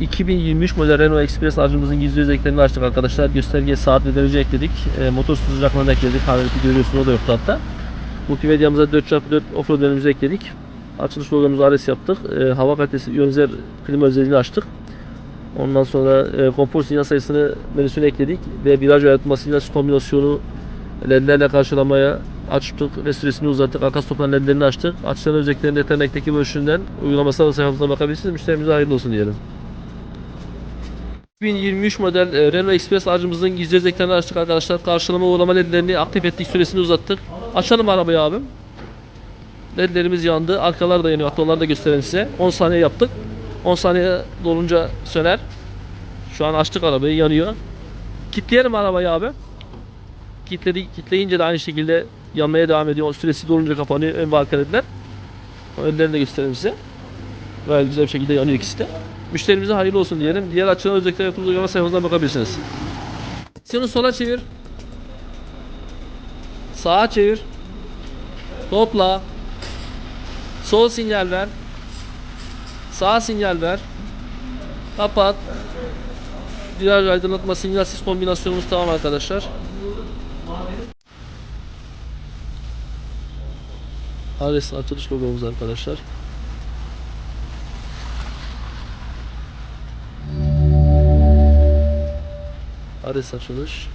2023 model Renault Express aracımızın gizli özelliklerini açtık arkadaşlar. Gösterge saat ve derece ekledik. E, motor sıcaklığını ekledik. Harareti görüyorsunuz o da yoktu hatta. Multimedyamıza 4x4 offroad ekledik. Açılış programımızı ARES yaptık. E, hava kalitesi yönzer klima özelliğini açtık. Ondan sonra e, konfor sinyal sayısını menüsüne ekledik ve viraj ayartma sinyal kombinasyonu ledlerle karşılamaya açtık ve süresini uzattık. Arka topan ledlerini açtık. Açılan özelliklerini yetenekteki bölüşünden uygulamasal sayfamıza bakabilirsiniz. Müşterimize hayırlı olsun diyelim. 2023 model e, Renault Express aracımızın gizli özelliklerini açtık arkadaşlar. Karşılama uğrama ledlerini aktif ettik. Süresini uzattık. Açalım arabayı abim. Ledlerimiz yandı. Arkalar da yanıyor. Hatta onları da gösterelim size. 10 saniye yaptık. 10 saniye dolunca söner. Şu an açtık arabayı yanıyor. Kitleyelim arabayı abi. Kitledik, kitleyince de aynı şekilde yanmaya devam ediyor. Süresi dolunca kapanıyor ön ve arka ledler. Önlerini de gösterelim size. Gayet güzel bir şekilde yanıyor ikisi de. Müşterimize hayırlı olsun diyelim. Diğer açılan özellikler yaptığımız uygulama sayfamızdan bakabilirsiniz. Seni sola çevir. Sağa çevir. Topla. Sol sinyal ver. Sağ sinyal ver. Kapat. Viraj aydınlatma sinyalsiz kombinasyonumuz tamam arkadaşlar. Ares açılış logomuz arkadaşlar. Ares açılış.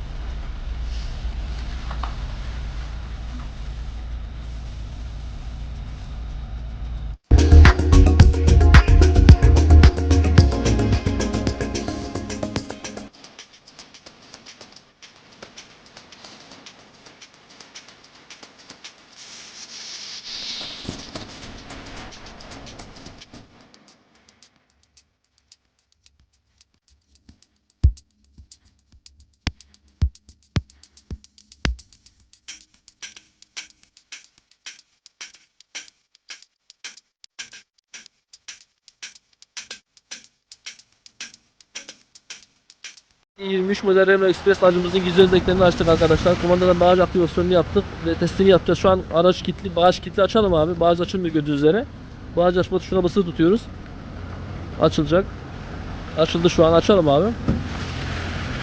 ...23 model Renault Express aracımızın gizli özelliklerini açtık arkadaşlar. Kumandadan bagaj aktivasyonunu yaptık ve testini yapacağız. Şu an araç kilitli, bagaj kilitli açalım abi. Bagaj açılmıyor gördüğünüz üzere. Bagaj açma tuşuna basılı tutuyoruz. Açılacak. Açıldı şu an açalım abi.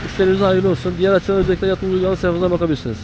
Müşterimize hayırlı olsun. Diğer açılan özellikler yatırım uygulama sayfamızdan bakabilirsiniz.